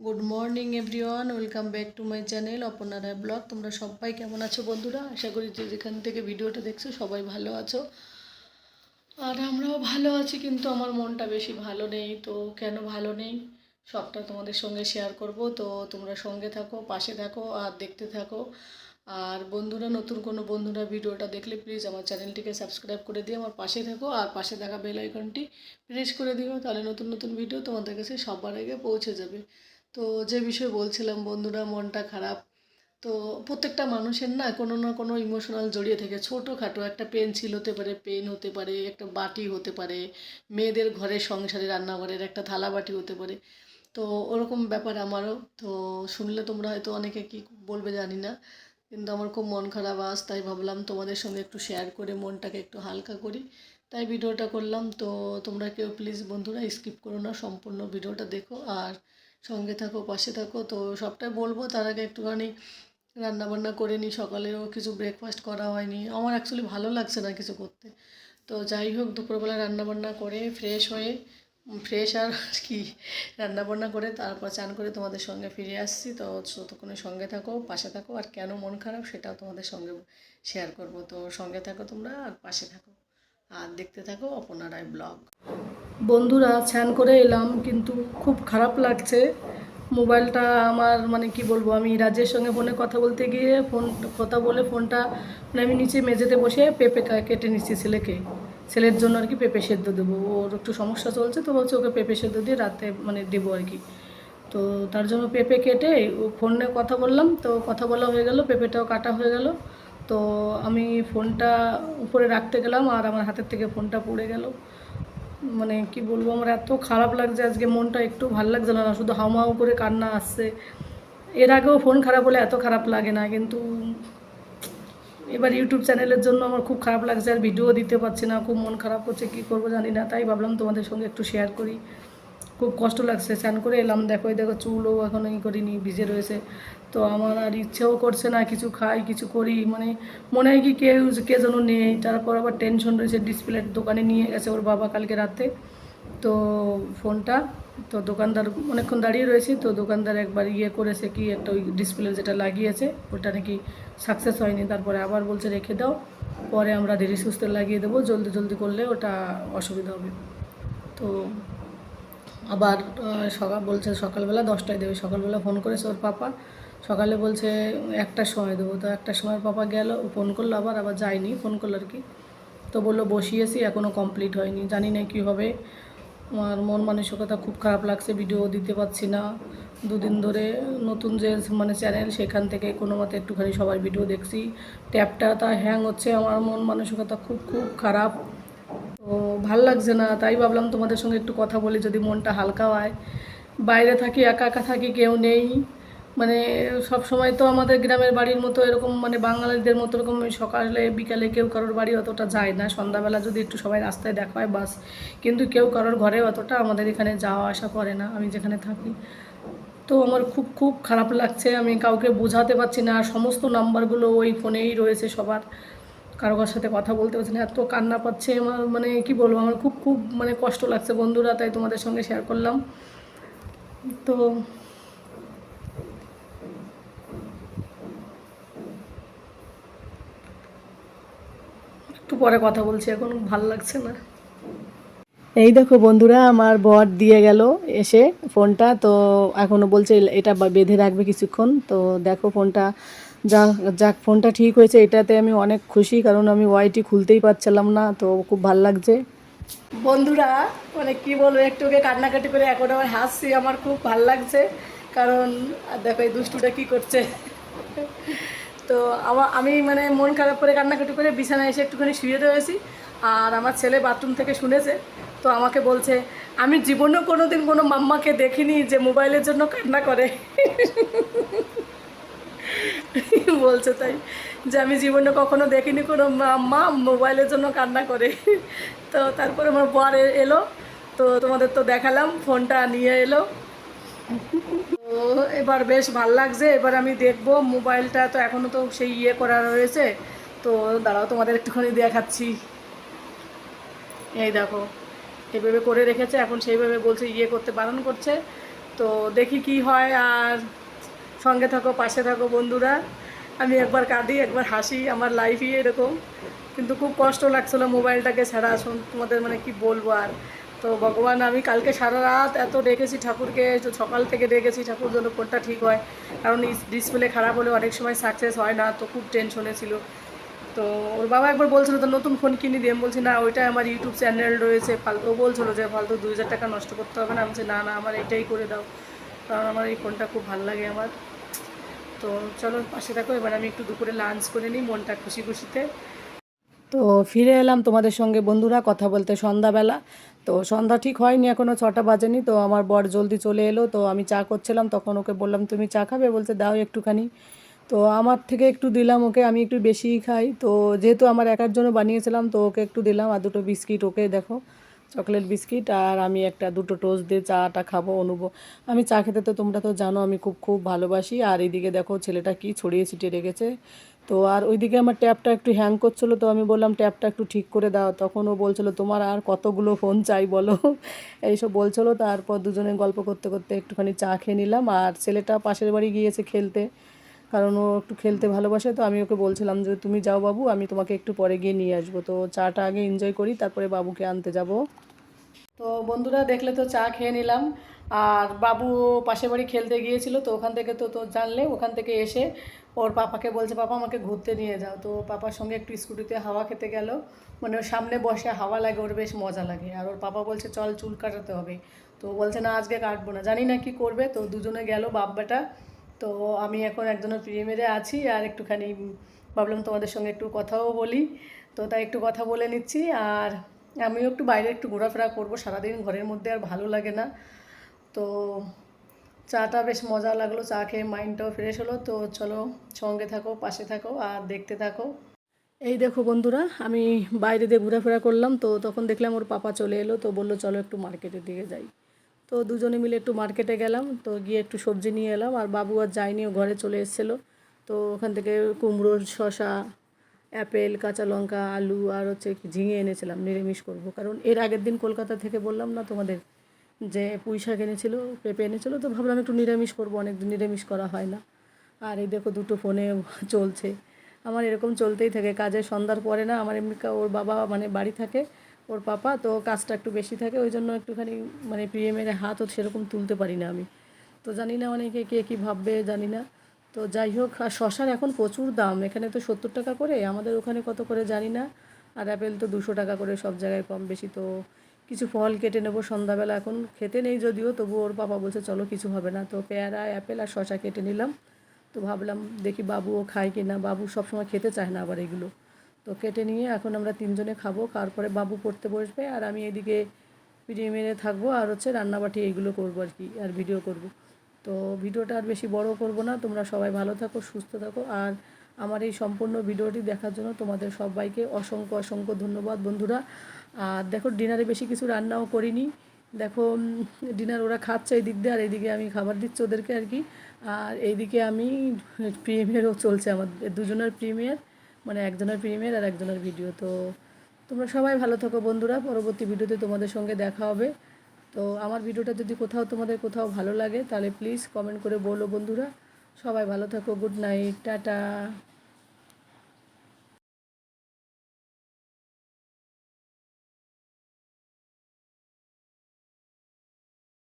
Good morning everyone welcome back to my channel Aparna Roy blog তোমরা সবাই কেমন আছো বন্ধুরা? আশা করি যে যেখান থেকে ভিডিওটা দেখছ, সবাই ভালো আছো। আর আমরাও ভালো আছি, কিন্তু আমার মনটা বেশি ভালো নেই, তো কেন ভালো নেই? সবটা তোমাদের সঙ্গে শেয়ার করব। তো তোমরা সঙ্গে থাকো, পাশে থাকো, আর দেখতে থাকো। আর বন্ধুরা, নতুন কোনো বন্ধুরা ভিডিওটা দেখলে প্লিজ আমার চ্যানেলটিকে সাবস্ক্রাইব করে দিয়ে আমার পাশে থাকো আর পাশে থাকা বেল আইকনটি প্রেস করে দিও, তাহলে নতুন নতুন ভিডিও তোমাদের কাছে সবার আগে পৌঁছে যাবে। তো যে বিষয়ে বলছিলাম, বন্ধুরা, মনটা খারাপ। তো প্রত্যেকটা মানুষের না কোনো না কোনো ইমোশনাল জড়িয়ে থাকে। ছোটোখাটো একটা পেন্সিল হতে পারে পেন হতে পারে, একটা বাটি হতে পারে, মেয়েদের ঘরে সংসারে, রান্নাঘরের একটা থালা বাটি হতে পারে। তো ওরকম ব্যাপার আমারও। তো শুনলে তোমরা হয়তো অনেকে কি বলবে জানি না। কিন্তু আমার খুব মন খারাপ আজ, তাই ভাবলাম তোমাদের সঙ্গে একটু শেয়ার করে মনটাকে একটু হালকা করি। তাই ভিডিওটা করলাম, তো তোমরা কেউ প্লিজ বন্ধুরা স্কিপ করো না, সম্পূর্ণ ভিডিওটা দেখো আর সঙ্গে থাকো, পাশে থাকো। তো সবটাই বলব, তার আগে একটুখানি রান্নাবান্না করে নিই, সকালেও কিছু ব্রেকফাস্ট করা হয়নি। আমার অ্যাকচুয়ালি ভালো লাগছে না কিছু করতে। তো যাই হোক, দুপুরবেলা রান্নাবান্না করে ফ্রেশ হয়ে ফ্রেশ আর কি রান্নাবান্না করে তারপর চান করে তোমাদের সঙ্গে ফিরে আসছি। তো ততক্ষণে সঙ্গে থাকো, পাশে থাকো। আর কেন মন খারাপ সেটাও তোমাদের সঙ্গে শেয়ার করব। তো সঙ্গে থাকো তোমরা আর পাশে থাকো। আর দেখতে থাকো অপনারায় ব্লগ বন্ধুরা স্নান করে এলাম কিন্তু খুব খারাপ লাগছে। মোবাইলটা আমার মানে কি বলব, আমি রাজের সঙ্গে ফোনে কথা বলতে গিয়ে ফোন, কথা বলে ফোনটা মানে আমি নিচে মেঝেতে বসে পেঁপে কেটে নিচ্ছি ছেলেকে। ছেলের জন্য আর কি পেঁপে সেদ্ধ দেবো। ওর একটু সমস্যা চলছে, তো বলছে ওকে পেঁপে সেদ্ধ দিয়ে রাতে মানে দেবো আর কি। তো তার জন্য পেঁপে কেটে ও ফোনে কথা বললাম, তো কথা বলা হয়ে গেল, পেঁপেটাও কাটা হয়ে গেল। তো আমি ফোনটা উপরে রাখতে গেলাম আর আমার হাতের থেকে ফোনটা পড়ে গেল। মানে কি বলব, আমার এত খারাপ লাগছে, আজকে মনটা একটু ভালো লাগছে না শুধু হাউমাউ করে কান্না আসছে। এর আগেও ফোন খারাপ হলে এত খারাপ লাগে না, কিন্তু এবার ইউটিউব চ্যানেলের জন্য আমার খুব খারাপ লাগছে আর ভিডিও দিতে পারছি না, খুব মন খারাপ করছে, কী করব জানি না, তাই ভাবলাম তোমাদের সঙ্গে একটু শেয়ার করি। খুব কষ্ট লাগছে, স্নান করে এলাম, দেখো এই দেখো চুলও এখনও ই করিনি, ভিজে রয়েছে। তো আমার আর ইচ্ছেও করছে না, কিছু খাই, কিছু করি মানে মনে হয় কি কেউ, কে যেন নেই, তারপর আবার টেনশন রয়েছে ডিসপ্লের দোকানে নিয়ে গেছে ওর বাবা কালকে রাতে। তো ফোনটা, তো দোকানদার অনেকক্ষণ দাঁড়িয়ে রয়েছি, তো দোকানদার একবার ইয়ে করেছে কি একটা ওই ডিসপ্লে যেটা লাগিয়েছে, ওটা নাকি সাকসেস হয়নি, তারপরে আবার বলছে রেখে দাও, পরে আমরা ধীরে সুস্থ লাগিয়ে দেবো, জলদি জলদি করলে ওটা অসুবিধা হবে। তো আবার সকাল বলছে সকালবেলা দশটায় দেবে, সকালবেলা ফোন করেছে ওর পাপা, সকালে বলছে একটার সময় দেবো, তো একটার সময় পাপা গেল ফোন করল, আবার আবার যায়নি, ফোন করল আর কি, তো বলল বসিয়েছি এখনও কমপ্লিট হয়নি, জানি না কী হবে আমার মন মানসিকতা খুব খারাপ লাগছে ভিডিও দিতে পারছি না। দুদিন ধরে নতুন যে মানে চ্যানেল সেখান থেকে কোনো মতে একটুখানি সবাই ভিডিও দেখছি। ট্যাপটা তা হ্যাং হচ্ছে, আমার মন মানসিকতা খুব খুব খারাপ। তো ভালো লাগছে না, তাই ভাবলাম তোমাদের সঙ্গে একটু কথা বলি, যদি মনটা হালকা হয়। বাইরে থাকি, একা একা থাকি, কেউ নেই। মানে সব সময় তো আমাদের গ্রামের বাড়ির মতো এরকম মানে বাঙালিদের মতো এরকম সকালে, বিকালে কেউ কারোর বাড়ি অতটা যায় না। সন্ধ্যাবেলা যদি একটু সবাই রাস্তায় দেখা হয়, বাস। কিন্তু কেউ কারোর ঘরে অতটা আমাদের এখানে যাওয়া আসা করে না, আমি যেখানে থাকি। তো আমার খুব খুব খারাপ লাগছে, আমি কাউকে বোঝাতে পারছি না। সমস্ত নাম্বারগুলো ওই ফোনেই রয়েছে সবার। কারও কারোর সাথে কথা বলতে পারছি না, এত কান্না পাচ্ছে আমার মানে কি বলব, আমার খুব খুব মানে কষ্ট লাগছে বন্ধুরা, তাই তোমাদের সঙ্গে শেয়ার করলাম। তো একটু পরে কথা বলছি এখন ভালো লাগছে না। এই দেখো বন্ধুরা আমার বর দিয়ে গেল এসে ফোনটা তো এখনও বলছে এটা বেঁধে রাখবে কিছুক্ষণ। তো দেখো ফোনটা যা যাক ফোনটা ঠিক হয়েছে এটাতে আমি অনেক খুশি কারণ আমি ওয়াইটি খুলতেই পারছিলাম না তো খুব ভালো লাগছে। বন্ধুরা মানে কি বলব একটু ওকে কান্নাকাটি করে এখন আমার হাসছি আমার খুব ভালো লাগছে কারণ দেখো এই দুষ্টুটা কি করছে। তো আমার, আমি মানে মন খারাপ করে কান্নাকাটি করে বিছানায় এসে একটুখানি শুয়ে রয়েছি। আর আমার ছেলে বাথরুম থেকে শুনেছে, তো আমাকে বলছে, আমি জীবনেও কোনো দিন কোনো মাম্মাকে দেখিনি যে মোবাইলের জন্য কান্না করে। বলছে তাই, যে আমি জীবনে কখনো দেখিনি কোনো মা মোবাইলের জন্য কান্না করে। তো তারপরে আমার বর এলো, তো তোমাদের তো দেখালাম, ফোনটা নিয়ে এলো। তো এবার বেশ ভালো লাগছে। এবার আমি দেখব, মোবাইলটা তো এখনও তো সেই ইয়ে করা রয়েছে। তো দাঁড়াও, তোমাদের একটুখানি দেখাচ্ছি। এই দেখো, এভাবে করে রেখেছে, এখন সেইভাবে বলছে ইয়ে করতে, বারণ করছে। তো দেখি কি হয়, আর সঙ্গে থাকো, পাশে থাকো বন্ধুরা। আমি একবার কাঁদি, একবার হাসি, আমার লাইফই এরকম। কিন্তু খুব কষ্ট লাগছিল মোবাইলটাকে ছাড়া। শোন তোমাদের মানে কি বলব আর। তো ভগবান, আমি কালকে সারা রাত এত ডেকেছি ঠাকুরকে সকাল থেকে ডেকেছি ঠাকুর যেন ফোনটা ঠিক হয়। কারণ ডিসপ্লে খারাপ হলে অনেক সময় সাকসেস হয় না, তো খুব টেনশনে ছিল। তো ওর বাবা একবার বলছিল, তো নতুন ফোন কিনে দিয়ে আমি বলছি, না, ওইটাই আমার ইউটিউব চ্যানেল রয়েছে। ফালতু বলছিল যে, ফালতু দুই হাজার টাকা নষ্ট করতে হবে না। আমি বলছি, না না, আমার এটাই করে দাও। কারণ আমার এই ফোনটা খুব ভালো লাগে আমার। তো চলো, পাশে থাকো। এবার আমি একটু দুপুরে লাঞ্চ করে নিই, মনটা খুশি খুশিতে। তো ফিরে এলাম তোমাদের সঙ্গে বন্ধুরা, কথা বলতে সন্ধ্যাবেলা। তো সন্ধ্যা ঠিক হয়নি এখনও ছটা বাজেনি, তো আমার বর জলদি চলে এলো, তো আমি চা করছিলাম, তখন ওকে বললাম, তুমি চা খাবে? বলছে, দাও একটুখানি। তো আমার থেকে একটু দিলাম ওকে, আমি একটু বেশিই খাই। তো যেহেতু আমার একার জন্য বানিয়েছিলাম, তো ওকে একটু দিলাম, আর দুটো বিস্কিট ওকে, দেখো, চকলেট বিস্কিট, আর আমি একটা দুটো টোস্ট দিয়ে চাটা খাব অনুভব আমি চা খেতে তো তোমরা তো জানো, আমি খুব খুব ভালোবাসি, আর এইদিকে দেখো, ছেলেটা কি ছড়িয়ে ছিটিয়ে রেখেছে। তো আর ওইদিকে আমার ট্যাপটা একটু হ্যাং করছিল, তো আমি বললাম, ট্যাপটা একটু ঠিক করে দাও। তখন ও বলছিল, তোমার আর কতগুলো ফোন চাই বলো? এইসব বলছিলো, তারপর দুজনে গল্প করতে করতে একটুখানি চা খেয়ে নিলাম। আর ছেলেটা পাশের বাড়ি গিয়েছে খেলতে, কারণ ও একটু খেলতে ভালোবাসে, তো আমি ওকে বলছিলাম যে, তুমি যাও বাবু, আমি তোমাকে একটু পরে গিয়ে নিয়ে আসব। তো চাটা আগে এনজয় করি, তারপরে বাবুকে আনতে যাব। তো বন্ধুরা দেখলে তো চা খেয়ে নিলাম। আর বাবু পাশে বাড়ি খেলতে গিয়েছিল, তো ওখান থেকে তো তো জানলে, ওখান থেকে এসে ওর পাপাকে বলছে, পাপা, আমাকে ঘুরতে নিয়ে যাও। তো পাপার সঙ্গে একটু স্কুটিতে হাওয়া খেতে গেল। মানে ওর সামনে বসে হাওয়া লাগে, ওর বেশ মজা লাগে। আর ওর পাপা বলছে, চল, চুল কাটাতে হবে। তো বলছে, না, আজকে কাটবো না। জানি না কি করবে, তো দুজনে গেল বাপ বেটা তো আমি এখন একজনের প্রিমিয়ারে আছি, আর একটুখানি ভাবলাম তোমাদের সঙ্গে একটু কথাও বলি। তো তাই একটু কথা বলে নিচ্ছি। আর আমিও একটু বাইরে একটু ঘোরাফেরা করব, সারাদিন ঘরের মধ্যে আর ভালো লাগে না। তো চাটা বেশ মজা লাগল, চা খেয়ে মাইন্ডটাও ফ্রেশ হলো। তো চলো সঙ্গে থাকো, পাশে থাকো আর দেখতে থাকো। এই দেখো বন্ধুরা, আমি বাইরে দিয়ে ঘোরাফেরা করলাম। তো তখন দেখলাম ওর পাপা চলে এলো, তো বলল চলো একটু মার্কেটের দিকে যাই। তো দুজনে মিলে একটু মার্কেটে গেলাম, তো গিয়ে একটু সবজি নিয়ে এলাম। আর বাবু আর যায়নি, ও ঘরে চলে এসেছিল। তো ওখান থেকে কুমড়োর শশা অ্যাপেল কাঁচা লঙ্কা, আলু আর হচ্ছে ঝিঙে এনেছিলাম, নিরামিষ করব। কারণ এর আগের দিন কলকাতা থেকে বললাম না তোমাদের যে পুঁই শাক এনেছিলো, পেঁপে এনেছিলো, তো ভাবলাম একটু নিরামিষ করব অনেক দিন নিরামিষ করা হয় না। আর এই দেখো দুটো ফোনে চলছে। আমার এরকম চলতেই থাকে কাজের সন্ধ্যার পরে না আমার এমনি ওর বাবা মানে বাড়ি থাকে, ওর পাপা, তো কাজটা একটু বেশি থাকে, ওই জন্য একটুখানি মানে পিএমের হাতও সেরকম তুলতে পারি না আমি। তো জানি না অনেকে কে কী ভাববে, জানি না। তো যাই হোক শশার এখন প্রচুর দাম। এখানে তো সত্তর টাকা করে, আমাদের ওখানে কত করে জানি না। আর অ্যাপেল তো দুশো টাকা করে সব জায়গায় কম বেশি। তো কিছু ফল কেটে নেব সন্ধ্যাবেলা এখন। খেতে নেই যদিও তবু ওর বাবা বলছে, চলো, কিছু হবে না। তো পেয়ারা অ্যাপেল আর শশা কেটে নিলাম। তো ভাবলাম, দেখি বাবুও খায় কি না। বাবু সবসময় খেতে চায় না আবার এগুলো। তো কেটে নিয়ে এখন আমরা তিনজনে খাব। তারপরে বাবু পড়তে বসবে, আর আমি এদিকে ভিডিও মেরে থাকব। আর হচ্ছে রান্নাবাটি এইগুলো করব আর কি, আর ভিডিও করব। তো ভিডিওটা আর বেশি বড় করব না। তোমরা সবাই ভালো থাকো, সুস্থ থাকো। আর আমার এই সম্পূর্ণ ভিডিওটি দেখার জন্য তোমাদের সবাইকে অসংখ্য অসংখ্য ধন্যবাদ বন্ধুরা। আর দেখো, ডিনারে বেশি কিছু রান্নাও করিনি। দেখো ডিনার ওরা খাচ্ছে এই দিক দিয়ে, আর এইদিকে আমি খাবার দিচ্ছি ওদেরকে আর কি। আর এইদিকে আমি প্রিমিয়ারও চলছে আমার, দুজনের প্রিমিয়ার মানে একজনের প্রিমিয়ার আর একজনের ভিডিও। তো তোমরা সবাই ভালো থাকো বন্ধুরা, পরবর্তী ভিডিওতে তোমাদের সঙ্গে দেখা হবে। তো আমার ভিডিওটা যদি কোথাও তোমাদের কোথাও ভালো লাগে, তাহলে প্লিজ কমেন্ট করে বলো বন্ধুরা। সবাই ভালো থাকো গুড নাইট টাটা।